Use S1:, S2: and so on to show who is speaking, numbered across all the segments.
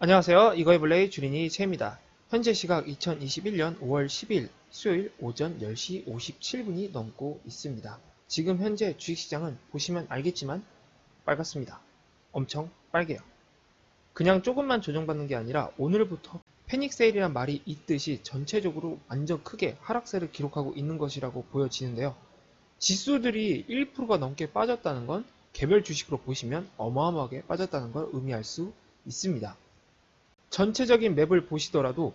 S1: 안녕하세요. 이거이블레이 주린이 채입니다. 현재 시각 2021년 5월 10일 수요일 오전 10시 57분이 넘고 있습니다. 지금 현재 주식시장은 보시면 알겠지만 빨갛습니다. 엄청 빨개요. 그냥 조금만 조정받는 게 아니라 오늘부터 패닉 세일이란 말이 있듯이 전체적으로 완전 크게 하락세를 기록하고 있는 것이라고 보여지는데요. 지수들이 1%가 넘게 빠졌다는 건 개별 주식으로 보시면 어마어마하게 빠졌다는 걸 의미할 수 있습니다. 전체적인 맵을 보시더라도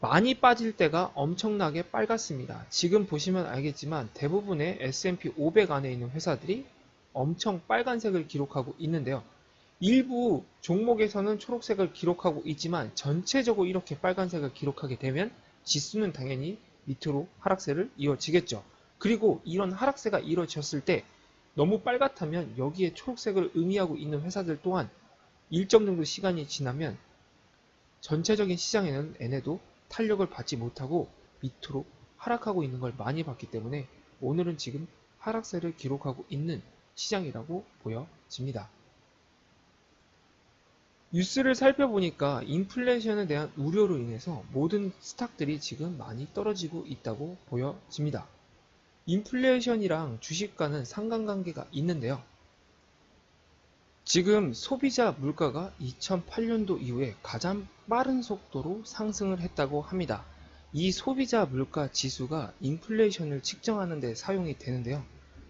S1: 많이 빠질 때가 엄청나게 빨갛습니다. 지금 보시면 알겠지만 대부분의 S&P 500 안에 있는 회사들이 엄청 빨간색을 기록하고 있는데요. 일부 종목에서는 초록색을 기록하고 있지만 전체적으로 이렇게 빨간색을 기록하게 되면 지수는 당연히 밑으로 하락세를 이어지겠죠. 그리고 이런 하락세가 이루어졌을 때 너무 빨갛다면 여기에 초록색을 의미하고 있는 회사들 또한 일정 정도 시간이 지나면 전체적인 시장에는 얘네도 탄력을 받지 못하고 밑으로 하락하고 있는 걸 많이 봤기 때문에 오늘은 지금 하락세를 기록하고 있는 시장이라고 보여집니다. 뉴스를 살펴보니까 인플레이션에 대한 우려로 인해서 모든 스탁들이 지금 많이 떨어지고 있다고 보여집니다. 인플레이션이랑 주식과는 상관관계가 있는데요. 지금 소비자 물가가 2008년도 이후에 가장 빠른 속도로 상승을 했다고 합니다. 이 소비자 물가 지수가 인플레이션을 측정하는 데 사용이 되는데요.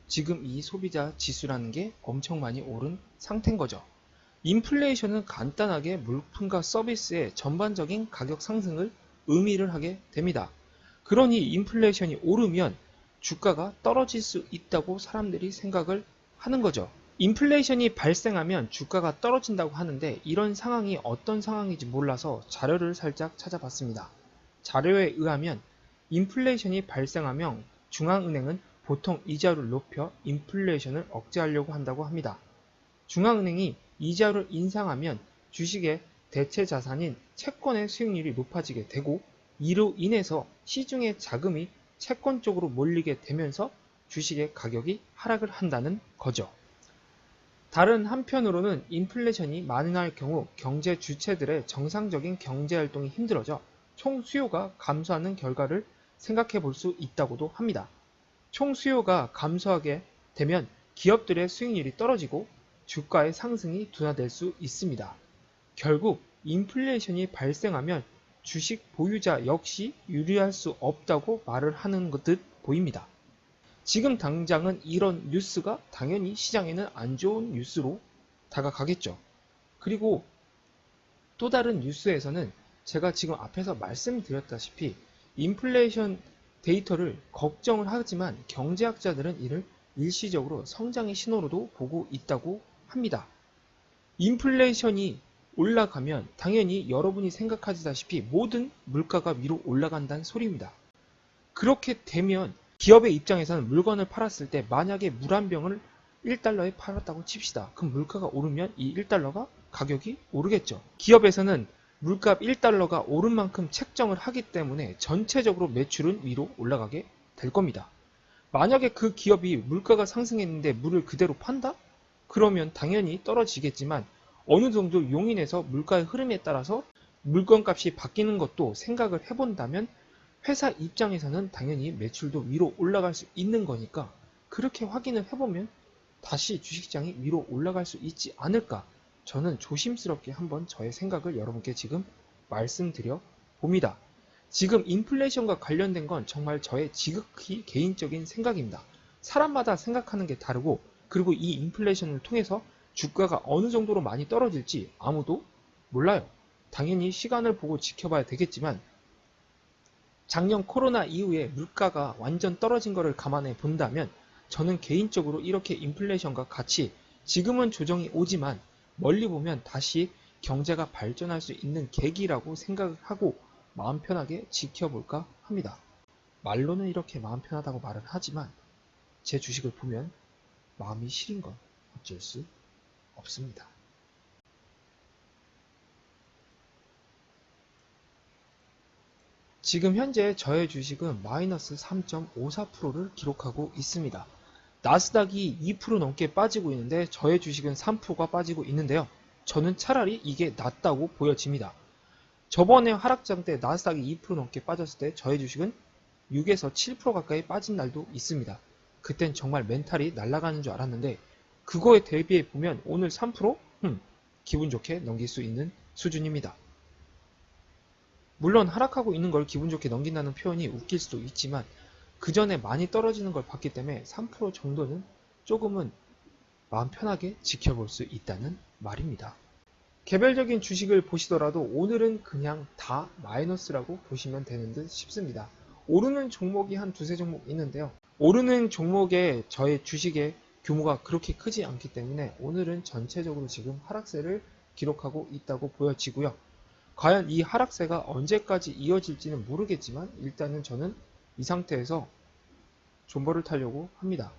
S1: 지금 이 소비자 지수라는 게 엄청 많이 오른 상태인 거죠. 인플레이션은 간단하게 물품과 서비스의 전반적인 가격 상승을 의미를 하게 됩니다. 그러니 인플레이션이 오르면 주가가 떨어질 수 있다고 사람들이 생각을 하는 거죠. 인플레이션이 발생하면 주가가 떨어진다고 하는데 이런 상황이 어떤 상황인지 몰라서 자료를 살짝 찾아봤습니다. 자료에 의하면 인플레이션이 발생하면 중앙은행은 보통 이자율을 높여 인플레이션을 억제하려고 한다고 합니다. 중앙은행이 이자율을 인상하면 주식의 대체 자산인 채권의 수익률이 높아지게 되고 이로 인해서 시중의 자금이 채권 쪽으로 몰리게 되면서 주식의 가격이 하락을 한다는 거죠. 다른 한편으로는 인플레이션이 만연할 경우 경제 주체들의 정상적인 경제 활동이 힘들어져 총 수요가 감소하는 결과를 생각해 볼 수 있다고도 합니다. 총 수요가 감소하게 되면 기업들의 수익률이 떨어지고 주가의 상승이 둔화될 수 있습니다. 결국 인플레이션이 발생하면 주식 보유자 역시 유리할 수 없다고 말을 하는 듯 보입니다. 지금 당장은 이런 뉴스가 당연히 시장에는 안 좋은 뉴스로 다가가겠죠. 그리고 또 다른 뉴스에서는 제가 지금 앞에서 말씀드렸다시피 인플레이션 데이터를 걱정을 하지만 경제학자들은 이를 일시적으로 성장의 신호로도 보고 있다고 합니다. 인플레이션이 올라가면 당연히 여러분이 생각하시다시피 모든 물가가 위로 올라간다는 소리입니다. 그렇게 되면 기업의 입장에서는 물건을 팔았을 때 만약에 물 한 병을 1달러에 팔았다고 칩시다. 그럼 물가가 오르면 이 1달러가 가격이 오르겠죠. 기업에서는 물값 1달러가 오른 만큼 책정을 하기 때문에 전체적으로 매출은 위로 올라가게 될 겁니다. 만약에 그 기업이 물가가 상승했는데 물을 그대로 판다? 그러면 당연히 떨어지겠지만 어느 정도 용인해서 물가의 흐름에 따라서 물건 값이 바뀌는 것도 생각을 해본다면 회사 입장에서는 당연히 매출도 위로 올라갈 수 있는 거니까 그렇게 확인을 해보면 다시 주식시장이 위로 올라갈 수 있지 않을까 저는 조심스럽게 한번 저의 생각을 여러분께 지금 말씀드려 봅니다. 지금 인플레이션과 관련된 건 정말 저의 지극히 개인적인 생각입니다. 사람마다 생각하는 게 다르고 그리고 이 인플레이션을 통해서 주가가 어느 정도로 많이 떨어질지 아무도 몰라요. 당연히 시간을 보고 지켜봐야 되겠지만 작년 코로나 이후에 물가가 완전 떨어진 것을 감안해 본다면 저는 개인적으로 이렇게 인플레이션과 같이 지금은 조정이 오지만 멀리 보면 다시 경제가 발전할 수 있는 계기라고 생각을 하고 마음 편하게 지켜볼까 합니다. 말로는 이렇게 마음 편하다고 말을 하지만 제 주식을 보면 마음이 시린 건 어쩔 수 없습니다. 지금 현재 저의 주식은 마이너스 3.54%를 기록하고 있습니다. 나스닥이 2% 넘게 빠지고 있는데 저의 주식은 3%가 빠지고 있는데요. 저는 차라리 이게 낫다고 보여집니다. 저번에 하락장 때 나스닥이 2% 넘게 빠졌을 때 저의 주식은 6에서 7% 가까이 빠진 날도 있습니다. 그땐 정말 멘탈이 날아가는 줄 알았는데 그거에 대비해 보면 오늘 3%? 흠, 기분 좋게 넘길 수 있는 수준입니다. 물론 하락하고 있는 걸 기분 좋게 넘긴다는 표현이 웃길 수도 있지만 그 전에 많이 떨어지는 걸 봤기 때문에 3% 정도는 조금은 마음 편하게 지켜볼 수 있다는 말입니다. 개별적인 주식을 보시더라도 오늘은 그냥 다 마이너스라고 보시면 되는 듯 싶습니다. 오르는 종목이 한 두세 종목 있는데요. 오르는 종목의 저의 주식의 규모가 그렇게 크지 않기 때문에 오늘은 전체적으로 지금 하락세를 기록하고 있다고 보여지고요. 과연 이 하락세가 언제까지 이어질지는 모르겠지만 일단은 저는 이 상태에서 존버를 타려고 합니다.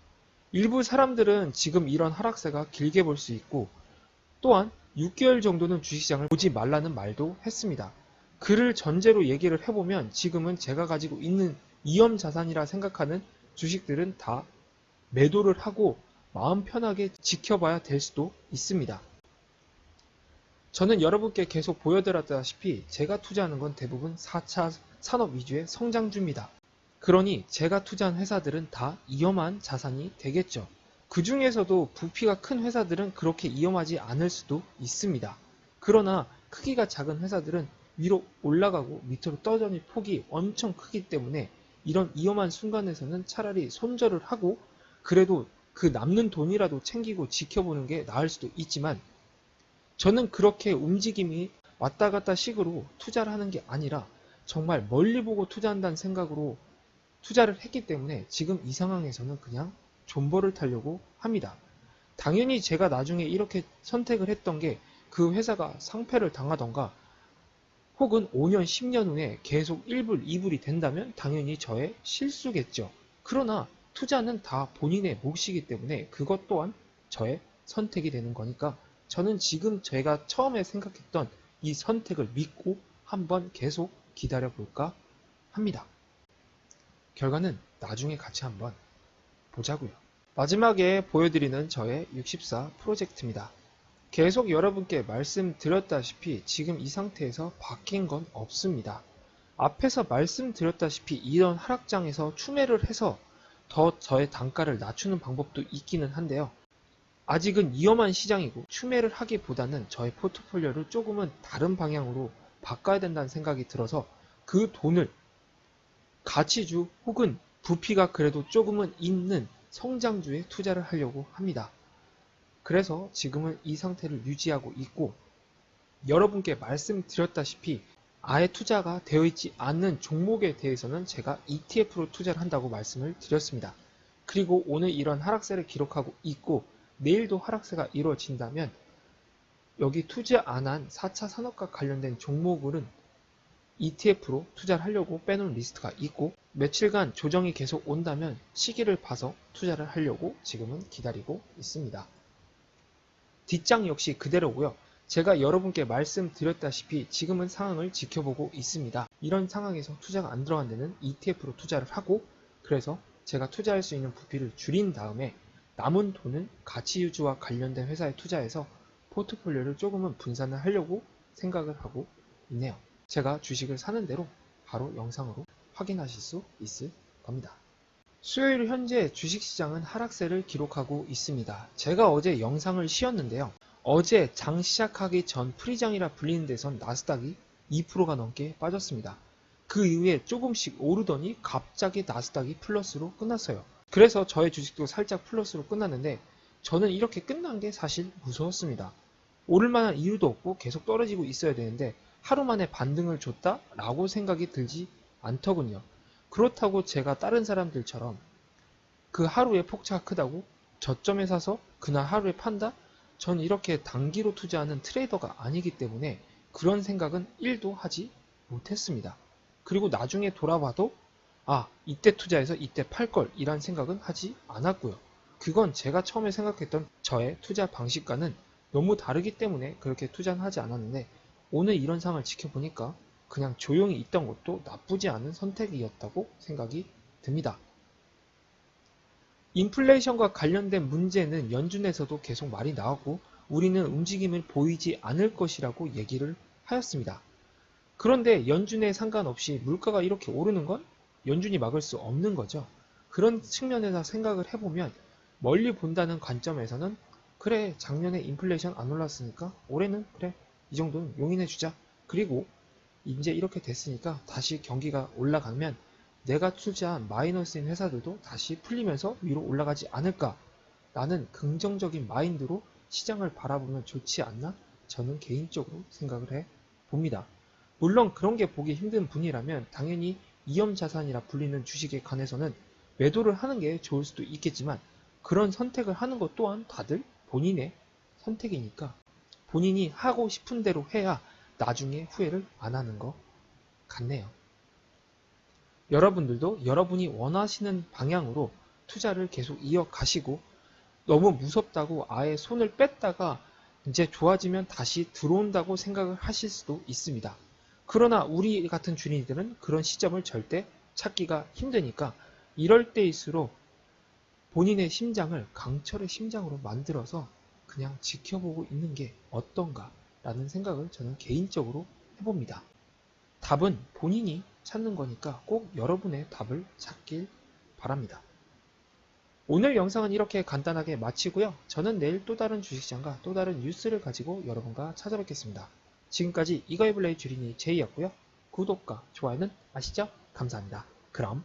S1: 일부 사람들은 지금 이런 하락세가 길게 볼 수 있고 또한 6개월 정도는 주식시장을 보지 말라는 말도 했습니다. 그를 전제로 얘기를 해보면 지금은 제가 가지고 있는 위험 자산이라 생각하는 주식들은 다 매도를 하고 마음 편하게 지켜봐야 될 수도 있습니다. 저는 여러분께 계속 보여드렸다시피 제가 투자하는 건 대부분 4차 산업 위주의 성장주입니다. 그러니 제가 투자한 회사들은 다 위험한 자산이 되겠죠. 그 중에서도 부피가 큰 회사들은 그렇게 위험하지 않을 수도 있습니다. 그러나 크기가 작은 회사들은 위로 올라가고 밑으로 떨어지는 폭이 엄청 크기 때문에 이런 위험한 순간에서는 차라리 손절을 하고 그래도 그 남는 돈이라도 챙기고 지켜보는 게 나을 수도 있지만 저는 그렇게 움직임이 왔다 갔다 식으로 투자를 하는 게 아니라 정말 멀리 보고 투자한다는 생각으로 투자를 했기 때문에 지금 이 상황에서는 그냥 존버를 타려고 합니다. 당연히 제가 나중에 이렇게 선택을 했던 게 그 회사가 상패를 당하던가 혹은 5년, 10년 후에 계속 1불, 2불이 된다면 당연히 저의 실수겠죠. 그러나 투자는 다 본인의 몫이기 때문에 그것 또한 저의 선택이 되는 거니까 저는 지금 제가 처음에 생각했던 이 선택을 믿고 한번 계속 기다려 볼까 합니다. 결과는 나중에 같이 한번 보자고요. 마지막에 보여드리는 저의 64 프로젝트입니다. 계속 여러분께 말씀드렸다시피 지금 이 상태에서 바뀐 건 없습니다. 앞에서 말씀드렸다시피 이런 하락장에서 추매를 해서 더 저의 단가를 낮추는 방법도 있기는 한데요. 아직은 위험한 시장이고 추매를 하기보다는 저의 포트폴리오를 조금은 다른 방향으로 바꿔야 된다는 생각이 들어서 그 돈을 가치주 혹은 부피가 그래도 조금은 있는 성장주에 투자를 하려고 합니다. 그래서 지금은 이 상태를 유지하고 있고 여러분께 말씀드렸다시피 아예 투자가 되어 있지 않는 종목에 대해서는 제가 ETF로 투자를 한다고 말씀을 드렸습니다. 그리고 오늘 이런 하락세를 기록하고 있고 내일도 하락세가 이루어진다면 여기 투자 안 한 4차 산업과 관련된 종목은 ETF로 투자를 하려고 빼놓은 리스트가 있고 며칠간 조정이 계속 온다면 시기를 봐서 투자를 하려고 지금은 기다리고 있습니다. 뒷장 역시 그대로고요. 제가 여러분께 말씀드렸다시피 지금은 상황을 지켜보고 있습니다. 이런 상황에서 투자가 안 들어간 데는 ETF로 투자를 하고 그래서 제가 투자할 수 있는 부피를 줄인 다음에 남은 돈은 가치 유지와 관련된 회사에 투자해서 포트폴리오를 조금은 분산을 하려고 생각을 하고 있네요. 제가 주식을 사는 대로 바로 영상으로 확인하실 수 있을 겁니다. 수요일 현재 주식시장은 하락세를 기록하고 있습니다. 제가 어제 영상을 쉬었는데요. 어제 장 시작하기 전 프리장이라 불리는 데선 나스닥이 2%가 넘게 빠졌습니다. 그 이후에 조금씩 오르더니 갑자기 나스닥이 플러스로 끝났어요. 그래서 저의 주식도 살짝 플러스로 끝났는데 저는 이렇게 끝난 게 사실 무서웠습니다. 오를 만한 이유도 없고 계속 떨어지고 있어야 되는데 하루 만에 반등을 줬다? 라고 생각이 들지 않더군요. 그렇다고 제가 다른 사람들처럼 그 하루에 폭차가 크다고 저점에 사서 그날 하루에 판다? 전 이렇게 단기로 투자하는 트레이더가 아니기 때문에 그런 생각은 1도 하지 못했습니다. 그리고 나중에 돌아봐도 아, 이때 투자해서 이때 팔 걸 이란 생각은 하지 않았고요. 그건 제가 처음에 생각했던 저의 투자 방식과는 너무 다르기 때문에 그렇게 투자는 하지 않았는데 오늘 이런 상황을 지켜보니까 그냥 조용히 있던 것도 나쁘지 않은 선택이었다고 생각이 듭니다. 인플레이션과 관련된 문제는 연준에서도 계속 말이 나왔고 우리는 움직임을 보이지 않을 것이라고 얘기를 하였습니다. 그런데 연준에 상관없이 물가가 이렇게 오르는 건 연준이 막을 수 없는 거죠. 그런 측면에서 생각을 해보면 멀리 본다는 관점에서는 그래 작년에 인플레이션 안 올랐으니까 올해는 그래 이 정도는 용인해주자. 그리고 이제 이렇게 됐으니까 다시 경기가 올라가면 내가 투자한 마이너스인 회사들도 다시 풀리면서 위로 올라가지 않을까 라는 긍정적인 마인드로 시장을 바라보면 좋지 않나 저는 개인적으로 생각을 해 봅니다. 물론 그런 게 보기 힘든 분이라면 당연히 위험자산이라 불리는 주식에 관해서는 매도를 하는 게 좋을 수도 있겠지만 그런 선택을 하는 것 또한 다들 본인의 선택이니까 본인이 하고 싶은 대로 해야 나중에 후회를 안 하는 것 같네요. 여러분들도 여러분이 원하시는 방향으로 투자를 계속 이어가시고 너무 무섭다고 아예 손을 뺐다가 이제 좋아지면 다시 들어온다고 생각을 하실 수도 있습니다. 그러나 우리 같은 주인들은 그런 시점을 절대 찾기가 힘드니까 이럴 때일수록 본인의 심장을 강철의 심장으로 만들어서 그냥 지켜보고 있는 게 어떤가 라는 생각을 저는 개인적으로 해봅니다. 답은 본인이 찾는 거니까 꼭 여러분의 답을 찾길 바랍니다. 오늘 영상은 이렇게 간단하게 마치고요. 저는 내일 또 다른 주식시장과 또 다른 뉴스를 가지고 여러분과 찾아뵙겠습니다. 지금까지 이거이블레이 주린이 제이였고요. 구독과 좋아요는 아시죠? 감사합니다. 그럼